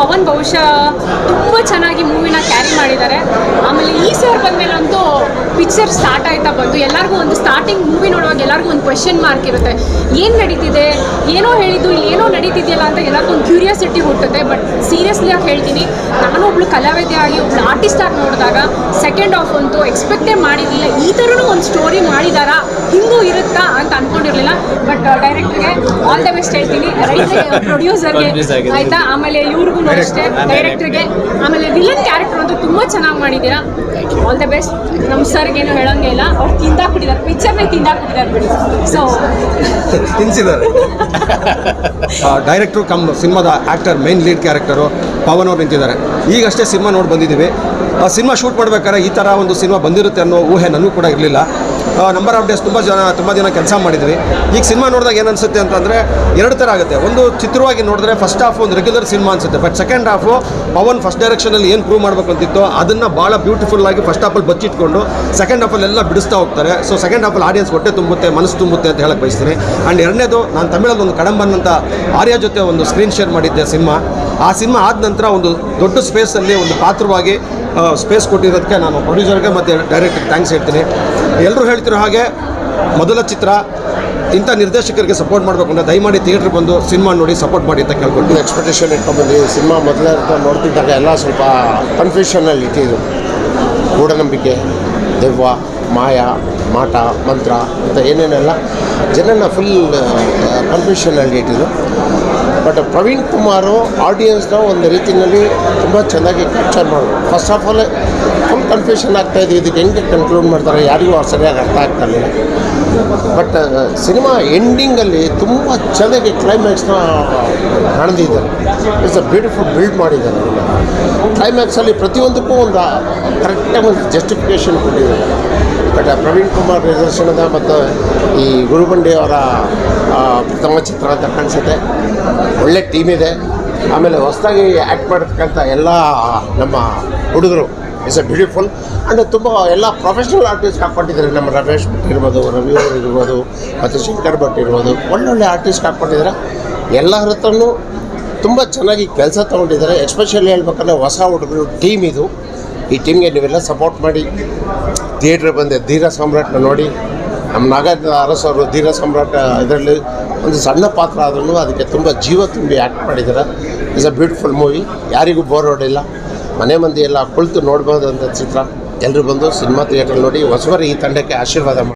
ಪವನ್ ಬಹುಶಃ ತುಂಬ ಚೆನ್ನಾಗಿ ಮೂವಿನ ಕ್ಯಾರಿ ಮಾಡಿದ್ದಾರೆ. ಆಮೇಲೆ ಈ ಸರ್ ಬಂದಮೇಲಂತೂ ಪಿಕ್ಚರ್ ಸ್ಟಾರ್ಟ್ ಆಯ್ತಾ ಬಂತು. ಎಲ್ಲರಿಗೂ ಒಂದು ಸ್ಟಾರ್ಟಿಂಗ್ ಮೂವಿ ನೋಡುವಾಗ ಎಲ್ಲರಿಗೂ ಒಂದು ಕ್ವೆಶನ್ ಮಾರ್ಕ್ ಇರುತ್ತೆ. ಏನು ನಡೀತಿದೆ? ಏನೋ ಹೇಳಿದ್ದು, ಇಲ್ಲಿ ಏನೋ ನಡೀತಿದೆಯಲ್ಲ ಅಂತ ಎಲ್ಲರಿಗೂ ಒಂದು ಕ್ಯೂರಿಯಾಸಿಟಿ ಹುಟ್ಟುತ್ತೆ. ಬಟ್ ಸೀರಿಯಸ್ಲಿ ಆಗಿ ಹೇಳ್ತೀನಿ ನಾನು ಒಬ್ಳು ಕಲಾವಿದೆಯಾಗಿ ಒಬ್ಳು ಆರ್ಟಿಸ್ಟ್ ಆಗಿ ನೋಡಿದಾಗ ಸೆಕೆಂಡ್ ಆಫ್ ಅಂತೂ ಎಕ್ಸ್ಪೆಕ್ಟೇ ಮಾಡಿರಲಿಲ್ಲ. ಈ ಥರನೂ ಒಂದು ಸ್ಟೋರಿ ಮಾಡಿದಾರ? ಹಿಂಗೂ ಇರುತ್ತಾ ಅಂತ ಅನ್ಕೊಂಡಿರ್ಲಿಲ್ಲ ಬಟ್ ಡೈರೆಕ್ಟರ್ಗೆ ಆಲ್ ದ ಬೆಸ್ಟ್ ಹೇಳ್ತೀನಿ. ಪ್ರೊಡ್ಯೂಸರ್ಗೆ Confuse ಆಗಿದೆ. ಆಯ್ತಾ? ಆಮೇಲೆ ಇವ್ರಿಗೂ ಅಷ್ಟೇ. ಡೈರೆಕ್ಟರ್ಗೆ ಆಮೇಲೆ ವಿಲನ್ ಕ್ಯಾರೆಕ್ಟರ್ ಅಂತೂ ತುಂಬ ಚೆನ್ನಾಗಿ ಮಾಡಿದ್ದೀರಾ? ಆಲ್ ದ ಬೆಸ್ಟ್ ನಮ್ಮ ಸರ್ಗೆ ಏನು ಹೇಳೋಂಗೆ ಇಲ್ಲ. ಅವ್ರು ತಿಂದಾಕ್ಬಿಟ್ಟಿದ್ದಾರೆ. ಪಿಕ್ಚರ್ನೇ ತಿಂದಾಕ್ಬಿಟ್ಟಿದ್ದಾರೆ ಬಿಡಿ. ಸೊ ತಿನ್ಸಿದ್ದಾರೆ. ಡೈರೆಕ್ಟ್ರು ಕಮ್ ಸಿನಿಮಾದ actor main lead character Pavan ಅವ್ರು ನಿಂತಿದ್ದಾರೆ. ಈಗಷ್ಟೇ ಸಿನಿಮಾ ನೋಡಿ ಬಂದಿದ್ದೀವಿ. ಆ ಸಿನಿಮಾ ಶೂಟ್ ಮಾಡ್ಬೇಕಾದ್ರೆ ಈ ಥರ ಒಂದು ಸಿನಿಮಾ ಬಂದಿರುತ್ತೆ ಅನ್ನೋ ಊಹೆ ನನಗೂ ಕೂಡ ಇರಲಿಲ್ಲ. ನಂಬರ್ ಆಫ್ ಡೇಸ್ ತುಂಬ ಜನ ತುಂಬ ದಿನ ಕೆಲಸ ಮಾಡಿದ್ವಿ. ಈಗ ಸಿನಿಮಾ ನೋಡಿದಾಗ ಏನು ಅನಿಸುತ್ತೆ ಅಂತಂದರೆ ಎರಡು ಥರ ಆಗುತ್ತೆ. ಒಂದು ಚಿತ್ರವಾಗಿ ನೋಡಿದ್ರೆ ಫಸ್ಟ್ ಹಾಫ್ ಒಂದು ರೆಗ್ಯುಲರ್ ಸಿನಿಮಾ ಅನಿಸುತ್ತೆ. But second half Pavan first ಡೈರೆಕ್ಷನಲ್ಲಿ ಏನು ಪ್ರೂವ್ ಮಾಡಬೇಕು ಅಂತಿತ್ತು ಅದನ್ನು ಭಾಳ ಬ್ಯೂಟಿಫುಲ್ ಆಗಿ ಫಸ್ಟ್ ಹಾಫಲ್ಲಿ ಬಚ್ಚಿಟ್ಕೊಂಡು ಸೆಕೆಂಡ್ ಹಾಫಲ್ಲಿ ಎಲ್ಲ ಬಿಡಿಸ್ತಾ ಹೋಗ್ತಾರೆ. ಸೊ ಸೆಕೆಂಡ್ ಹಾಫಲ್ಲಿ ಆಡಿಯನ್ಸ್ ಹೊಟ್ಟೆ ತುಂಬುತ್ತೆ, ಮನಸ್ಸು ತುಂಬುತ್ತೆ ಅಂತ ಹೇಳಕ್ಕೆ ಬಯಸ್ತೀನಿ. ಆ್ಯಂಡ್ ಎರಡನೇದು ನಾನು ತಮಿಳಲ್ಲಿ ಒಂದು ಕಡಂಬನ್ ಅಂತ ಆರ್ಯ ಜೊತೆ ಒಂದು ಸ್ಕ್ರೀನ್ ಶೇರ್ ಮಾಡಿದ್ದೆ ಸಿನಿಮಾ ಆ ಸಿನಿಮಾ ಆದ ನಂತರ ಒಂದು ದೊಡ್ಡ ಸ್ಪೇಸಲ್ಲಿ ಒಂದು ಪಾತ್ರವಾಗಿ ಸ್ಪೇಸ್ ಕೊಟ್ಟಿರೋದಕ್ಕೆ ನಾನು ಪ್ರೊಡ್ಯೂಸರ್ಗೆ ಮತ್ತು ಡೈರೆಕ್ಟರ್ಗೆ ಥ್ಯಾಂಕ್ಸ್ ಹೇಳ್ತೀನಿ. ಎಲ್ಲರೂ ಹೇಳ್ತಿರೋ ಹಾಗೆ ಮೊದಲ ಚಿತ್ರ, ಇಂಥ ನಿರ್ದೇಶಕರಿಗೆ ಸಪೋರ್ಟ್ ಮಾಡಬೇಕು ಅಂದರೆ ದಯಮಾಡಿ ಥಿಯೇಟ್ರ್ ಬಂದು ಸಿನಿಮಾ ನೋಡಿ ಸಪೋರ್ಟ್ ಮಾಡಿ ಅಂತ ಕೇಳ್ಕೊಂಡು ಎಕ್ಸ್ಪೆಕ್ಟೇಷನ್ ಇಟ್ಕೊಂಡ್ಬಂದು ಸಿನಿಮಾ ಮೊದಲೇ ನೋಡ್ತಿದ್ದಾಗ ಎಲ್ಲ ಸ್ವಲ್ಪ ಕನ್ಫ್ಯೂಷನಲ್ಲಿ ಇಟ್ಟಿದ್ರು ಮೂಢನಂಬಿಕೆ, ದೆವ್ವ, ಮಾಯ, ಮಾಟ, ಮಂತ್ರ ಅಂತ ಏನೇನೆಲ್ಲ ಜನನ ಫುಲ್ ಕನ್ಫ್ಯೂಷನಲ್ಲಿ ಇಟ್ಟಿದ್ರು. ಬಟ್ ಪ್ರವೀಣ್ ಕುಮಾರು ಆಡಿಯನ್ಸ್ನ ಒಂದು ರೀತಿಯಲ್ಲಿ ತುಂಬ ಚೆನ್ನಾಗಿ ಕ್ಯಾಪ್ಚರ್ ಮಾಡಿದ್ರು first of all full confusion ಆಗ್ತಾ ಇದೆ. ಇದಕ್ಕೆ ಹೆಂಗೆ ಕನ್ಕ್ಲೂಡ್ ಮಾಡ್ತಾರೆ ಯಾರಿಗೂ ಸರಿಯಾಗಿ ಅರ್ಥ ಆಗ್ತಾ ಇಲ್ಲ. ಬಟ್ ಸಿನಿಮಾ ಎಂಡಿಂಗಲ್ಲಿ ತುಂಬ ಚೆನ್ನಾಗಿ ಕ್ಲೈಮ್ಯಾಕ್ಸ್ನ ನಡೆದಿದ್ದಾರೆ ಇಟ್ಸ್ ಅ ಬ್ಯೂಟಿಫುಲ್ ಬಿಲ್ಡ್ ಮಾಡಿದ್ದಾರೆ. ಕ್ಲೈಮ್ಯಾಕ್ಸಲ್ಲಿ ಪ್ರತಿಯೊಂದಕ್ಕೂ ಒಂದು ಕರೆಕ್ಟಾಗಿ ಒಂದು ಜಸ್ಟಿಫಿಕೇಷನ್ ಕೊಟ್ಟಿದ್ದಾರೆ. ಬಟ್ ಪ್ರವೀಣ್ ಕುಮಾರ್ ನಿರ್ದೇಶನದ ಮತ್ತು ಈ ಗುರುಬಂಡಿ ಅವರ ಪ್ರಥಮ ಚಿತ್ರ ಅಂತ ಕಾಣಿಸುತ್ತೆ. ಒಳ್ಳೆ ಟೀಮ್ ಇದೆ. ಆಮೇಲೆ ಹೊಸದಾಗಿ ಆ್ಯಕ್ಟ್ ಮಾಡತಕ್ಕಂಥ ಎಲ್ಲ ನಮ್ಮ ಹುಡುಗರು ಇಟ್ಸ್ ಅ ಬ್ಯೂಟಿಫುಲ್ ಅಂದರೆ ತುಂಬ ಎಲ್ಲ ಪ್ರೊಫೆಷ್ನಲ್ ಆರ್ಟಿಸ್ಟ್ ಹಾಕ್ಕೊಂಡಿದ್ದಾರೆ ನಮ್ಮ ರಮೇಶ್ ಭಟ್ ಇರ್ಬೋದು, ರವಿ ಅವರು ಇರ್ಬೋದು, ಮತ್ತು ಶಂಕರ್ ಭಟ್ ಇರ್ಬೋದು, ಒಳ್ಳೊಳ್ಳೆ ಆರ್ಟಿಸ್ಟ್ ಹಾಕ್ಕೊಂಡಿದ್ದಾರೆ ಎಲ್ಲ ಹತ್ರನೂ ತುಂಬ ಚೆನ್ನಾಗಿ ಕೆಲಸ ತೊಗೊಂಡಿದ್ದಾರೆ. ಎಸ್ಪೆಷಲಿ ಹೇಳ್ಬೇಕಂದ್ರೆ ಹೊಸ ಹುಡುಗರು ಟೀಮ್ ಇದು. ಈ ಟೀಮ್ಗೆ ನೀವೆಲ್ಲ ಸಪೋರ್ಟ್ ಮಾಡಿ. ಥಿಯೇಟ್ರ್ ಬಂದೆ, ಧೀರ ಸಾಮ್ರಾಟ್ನ ನೋಡಿ. ನಮ್ಮ ನಾಗಾರ್ಜುನ ಅರಸ್ ಅವರು ಧೀರ ಸಾಮ್ರಾಟ ಇದರಲ್ಲಿ ಒಂದು ಸಣ್ಣ ಪಾತ್ರ ಆದ್ರೂ ಅದಕ್ಕೆ ತುಂಬ ಜೀವ ತುಂಬಿ ಆ್ಯಕ್ಟ್ ಮಾಡಿದ್ದಾರೆ. ಇಟ್ಸ್ ಅ ಬ್ಯೂಟಿಫುಲ್ ಮೂವಿ ಯಾರಿಗೂ ಬೋರ್ ಹೊಡಿಲ್ಲ ಮನೆ ಮಂದಿ ಎಲ್ಲ ಕುಳಿತು ನೋಡ್ಬೋದಂಥ ಚಿತ್ರ. ಎಲ್ಲರೂ ಬಂದು ಸಿನಿಮಾ ಥಿಯೇಟರ್ ನೋಡಿ, ಹೊಸಬರು ಈ ತಂಡಕ್ಕೆ ಆಶೀರ್ವಾದ ಮಾಡಿ